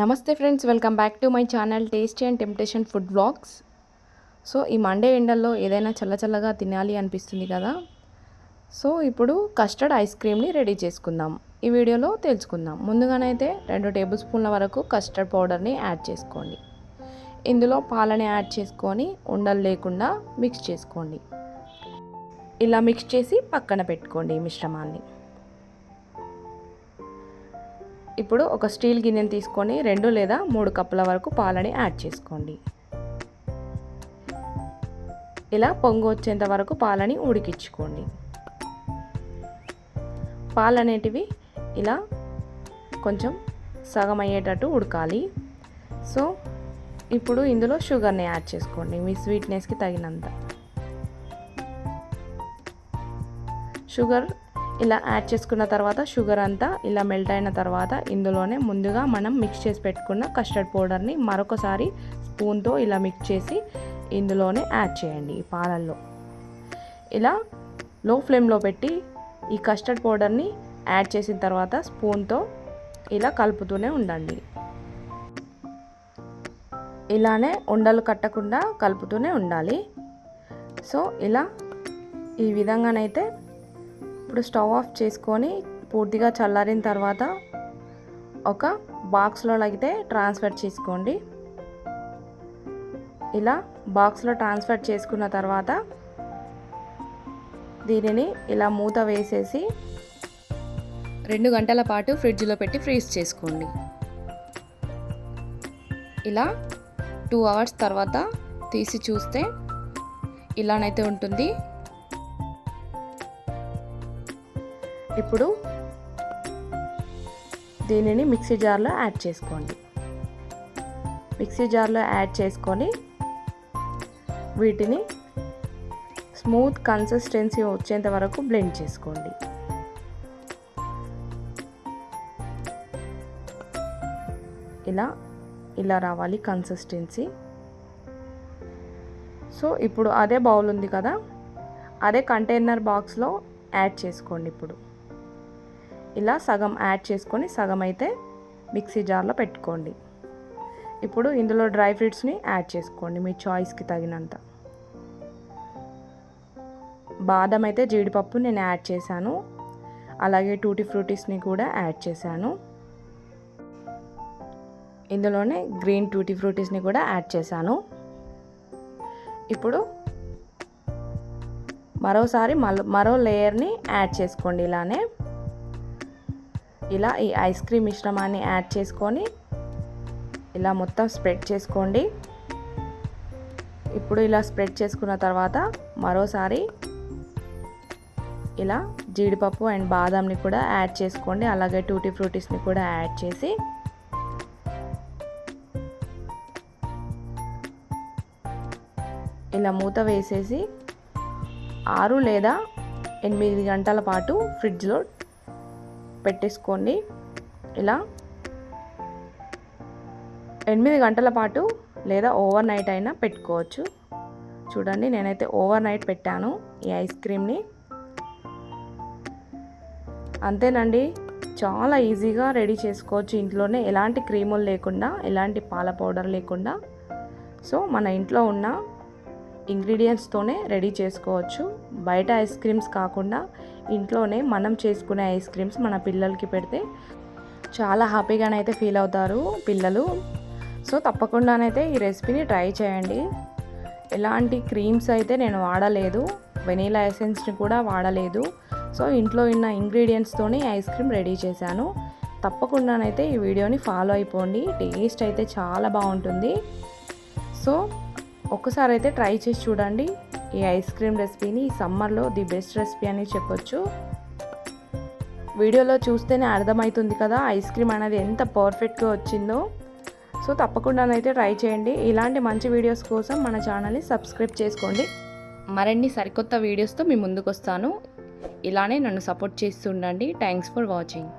నమస్తే friends welcome back to my channel tasty and temptation food blogs so ఈ Monday ఎండల్లో ఏదైనా చల్లచల్లగా తినాలి అనిపిస్తుంది కదా? సో ఇప్పుడు కస్టర్డ్ ఐస్ క్రీమ్ని రెడీ చేసుకుందాం. ఈ వీడియోలో తెలుసుకుందాం. ముందుగానైతే రెండు టేబుల్ స్పూన్ల వరకు కస్టర్డ్ పౌడర్ని యాడ్ చేసుకోండి. ఇందులో పాలని యాడ్ చేసుకొని ఉండలు లేకుండా మిక్స్ చేసుకోండి. ఇలా మిక్స్ చేసి పక్కన పెట్టుకోండి ఈ మిశ్రమాన్ని. ఇప్పుడు ఒక స్టీల్ గిన్నెని తీసుకొని రెండు లేదా మూడు కప్పుల వరకు పాలని యాడ్ చేసుకోండి. ఇలా పొంగు వచ్చేంత వరకు పాలని ఉడికించుకోండి. పాలు అనేటివి ఇలా కొంచెం సగం అయ్యేటట్టు ఉడకాలి. సో ఇప్పుడు ఇందులో షుగర్ని యాడ్ చేసుకోండి మీ స్వీట్నెస్కి తగినంత. షుగర్ ఇలా యాడ్ చేసుకున్న తర్వాత షుగర్ అంతా ఇలా మెల్ట్ అయిన తర్వాత ఇందులోనే ముందుగా మనం మిక్స్ చేసి పెట్టుకున్న కస్టర్డ్ పౌడర్ని మరొకసారి స్పూన్తో ఇలా మిక్స్ చేసి ఇందులోనే యాడ్ చేయండి ఈ పాలల్లో. ఇలా లో ఫ్లేమ్లో పెట్టి ఈ కస్టర్డ్ పౌడర్ని యాడ్ చేసిన తర్వాత స్పూన్తో ఇలా కలుపుతూనే ఉండండి. ఇలానే ఉండలు కట్టకుండా కలుపుతూనే ఉండాలి. సో ఇలా ఈ విధంగానైతే ఇప్పుడు స్టవ్ ఆఫ్ చేసుకొని పూర్తిగా చల్లారిన తర్వాత ఒక బాక్స్లో అయితే ట్రాన్స్ఫర్ చేసుకోండి. ఇలా బాక్స్లో ట్రాన్స్ఫర్ చేసుకున్న తర్వాత దీనిని ఇలా మూత వేసేసి రెండు గంటల పాటు ఫ్రిడ్జ్లో పెట్టి ఫ్రీజ్ చేసుకోండి. ఇలా టూ అవర్స్ తర్వాత తీసి చూస్తే ఇలానైతే ఉంటుంది. ఇప్పుడు దీనిని మిక్సీ జార్లో యాడ్ చేసుకోండి. మిక్సీ జార్లో యాడ్ చేసుకొని వీటిని స్మూత్ కన్సిస్టెన్సీ వచ్చేంత వరకు బ్లెండ్ చేసుకోండి. ఇలా ఇలా రావాలి కన్సిస్టెన్సీ. సో ఇప్పుడు అదే బౌల్ ఉంది కదా అదే కంటైనర్ బాక్స్లో యాడ్ చేసుకోండి ఇప్పుడు. ఇలా సగం యాడ్ చేసుకొని సగం అయితే మిక్సీ జార్లో పెట్టుకోండి. ఇప్పుడు ఇందులో డ్రై ఫ్రూట్స్ని యాడ్ చేసుకోండి మీ చాయిస్కి తగినంత. బాదం అయితే జీడిపప్పు నేను యాడ్ చేశాను. అలాగే టూటీ ఫ్రూటీస్ని కూడా యాడ్ చేశాను. ఇందులోనే గ్రీన్ టూటీ ఫ్రూటీస్ని కూడా యాడ్ చేశాను. ఇప్పుడు మరోసారి మరో లేయర్ని యాడ్ చేసుకోండి ఇలానే. ఇలా ఈ ఐస్ క్రీమ్ మిశ్రమాన్ని యాడ్ చేసుకొని ఇలా మొత్తం స్ప్రెడ్ చేసుకోండి. ఇప్పుడు ఇలా స్ప్రెడ్ చేసుకున్న తర్వాత మరోసారి ఇలా జీడిపప్పు అండ్ బాదంని కూడా యాడ్ చేసుకోండి. అలాగే టూటీ ఫ్రూటీస్ని కూడా యాడ్ చేసి ఇలా మూత వేసేసి ఆరు లేదా ఎనిమిది గంటల పాటు ఫ్రిడ్జ్లో పెట్టేసుకోండి. ఇలా ఎనిమిది గంటల పాటు లేదా ఓవర్ నైట్ అయినా పెట్టుకోవచ్చు. చూడండి నేనైతే ఓవర్ నైట్ పెట్టాను ఈ ఐస్ క్రీమ్ని. అంతేనండి చాలా ఈజీగా రెడీ చేసుకోవచ్చు ఇంట్లోనే. ఎలాంటి క్రీములు లేకుండా ఎలాంటి పాల పౌడర్ లేకుండా. సో మన ఇంట్లో ఉన్న ఇంగ్రీడియంట్స్తోనే రెడీ చేసుకోవచ్చు. బయట ఐస్ క్రీమ్స్ కాకుండా ఇంట్లోనే మనం చేసుకునే ఐస్ క్రీమ్స్ మన పిల్లలకి పెడితే చాలా హ్యాపీగానైతే ఫీల్ అవుతారు పిల్లలు. సో తప్పకుండానైతే ఈ రెసిపీని ట్రై చేయండి. ఎలాంటి క్రీమ్స్ అయితే నేను వాడలేదు వెనీలా ఎసెన్స్ని కూడా వాడలేదు. సో ఇంట్లో ఉన్న ఇంగ్రీడియంట్స్తోనే ఐస్ క్రీమ్ రెడీ చేశాను. తప్పకుండానైతే ఈ వీడియోని ఫాలో అయిపోండి. టేస్ట్ అయితే చాలా బాగుంటుంది. సో ఒక్కసారి అయితే ట్రై చేసి చూడండి. ఈ ఐస్ క్రీమ్ రెసిపీని ఈ సమ్మర్లో ది బెస్ట్ రెసిపీ అని చెప్పొచ్చు. వీడియోలో చూస్తేనే అర్థమవుతుంది కదా ఐస్ క్రీమ్ అనేది ఎంత పర్ఫెక్ట్గా వచ్చిందో. సో తప్పకుండానైతే ట్రై చేయండి. ఇలాంటి మంచి వీడియోస్ కోసం మన ఛానల్ని సబ్స్క్రైబ్ చేసుకోండి. మరిన్ని సరికొత్త వీడియోస్తో మీ ముందుకు వస్తాను ఇలానే నన్ను సపోర్ట్ చేస్తుండండి థ్యాంక్స్ ఫర్ వాచింగ్.